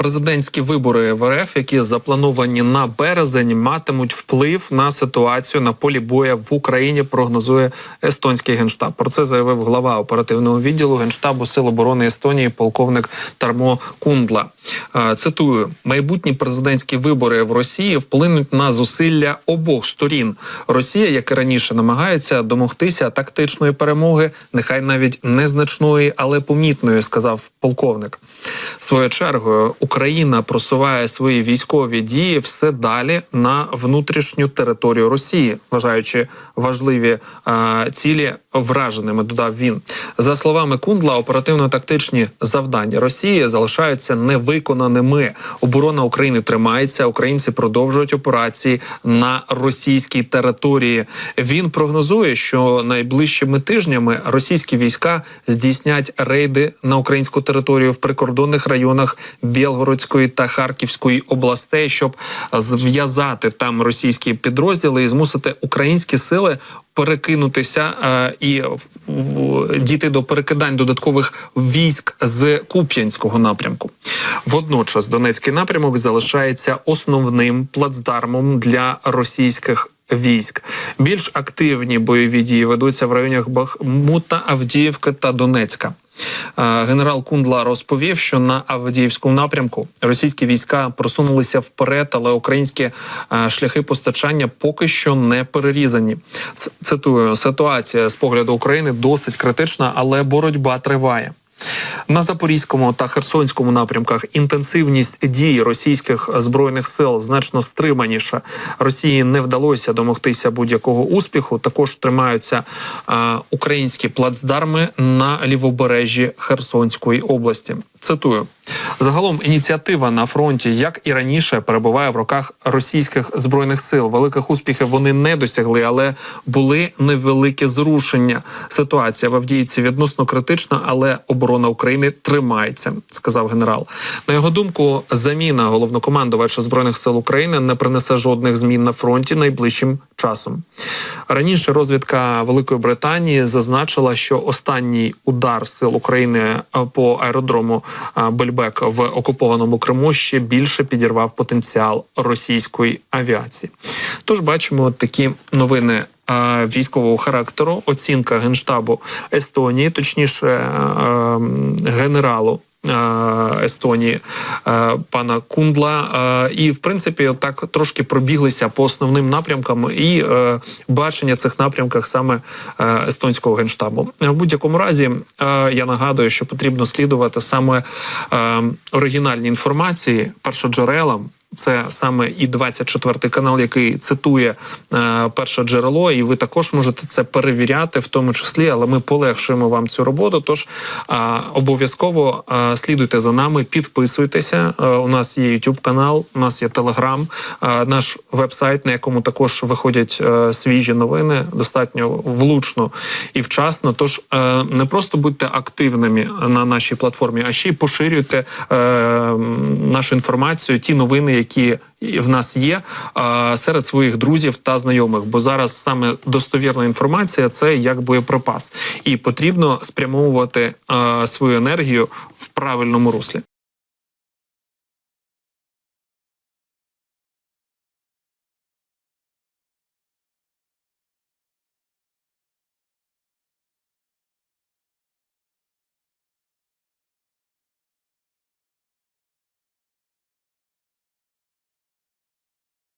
Президентські вибори в РФ, які заплановані на березень, матимуть вплив на ситуацію на полі боя в Україні. Прогнозує естонський генштаб. Про це заявив глава оперативного відділу генштабу Сил оборони Естонії, полковник Тармо Кундла. Е, Цитую: майбутні президентські вибори в Росії вплинуть на зусилля обох сторін. Росія, як і раніше, намагається домогтися тактичної перемоги, нехай навіть незначної, але помітної, сказав полковник. Своєю чергою Україна просуває свої військові дії все далі на внутрішню територію Росії, вважаючи важливі е, цілі враженими. Додав він за словами Кундла. Оперативно-тактичні завдання Росії залишаються невиконаними. Оборона України тримається. Українці продовжують операції на російській території. Він прогнозує, що найближчими тижнями російські війська здійснять рейди на українську територію в прикордонних районах Білгородської та Харківської областей, щоб зв'язати там російські підрозділи і змусити українські сили перекинутися е, і в, дійти до перекидань додаткових військ з Куп'янського напрямку. Водночас Донецький напрямок залишається основним плацдармом для російських. Військ більш активні бойові дії ведуться в районах Бахмута, Авдіївки та Донецька. Е, Генерал Кундла розповів, що на Авдіївському напрямку російські війська просунулися вперед, але українські е, шляхи постачання поки що не перерізані. Цитую ситуація з погляду України досить критична, але боротьба триває. На запорізькому та херсонському напрямках інтенсивність дій російських збройних сил значно стриманіша. Росії не вдалося домогтися будь-якого успіху. Також тримаються а, українські плацдарми на лівобережжі Херсонської області. Цитую. Загалом ініціатива на фронті, як і раніше, перебуває в руках російських збройних сил. Великих успіхів вони не досягли, але були невеликі зрушення. Ситуація в Авдіївці відносно критична, але оборона України тримається, сказав генерал. На його думку, заміна головнокомандувача збройних сил України не принесе жодних змін на фронті найближчим часом. Раніше розвідка Великої Британії зазначила, що останній удар сил України е, по аеродрому е, Бельбек в окупованому Криму ще більше підірвав потенціал російської авіації. Тож бачимо такі новини. е, Військового характеру оцінка генштабу Естонії, точніше е, генералу Естонії е, пана Кундла, е, і в принципі, так трошки пробіглися по основним напрямкам і е, бачення цих напрямках саме е, естонського генштабу. В будь-якому разі е, я нагадую, що потрібно слідувати саме е, оригінальній інформації першоджерелам. Це саме і 24 канал, який цитує е, перше джерело, і ви також можете це перевіряти, в тому числі, але ми полегшуємо вам цю роботу. Тож е, обов'язково е, слідуйте за нами, підписуйтеся. Е, у нас є YouTube канал, у нас є Telegram, е, наш веб-сайт, на якому також виходять е, свіжі новини, достатньо влучно і вчасно. Тож е, не просто будьте активними на нашій платформі, а ще й поширюйте е, нашу інформацію, ті новини, які в нас є серед своїх друзів та знайомих. Бо зараз саме достовірна інформація це як боєприпас, і потрібно спрямовувати свою енергію в правильному руслі.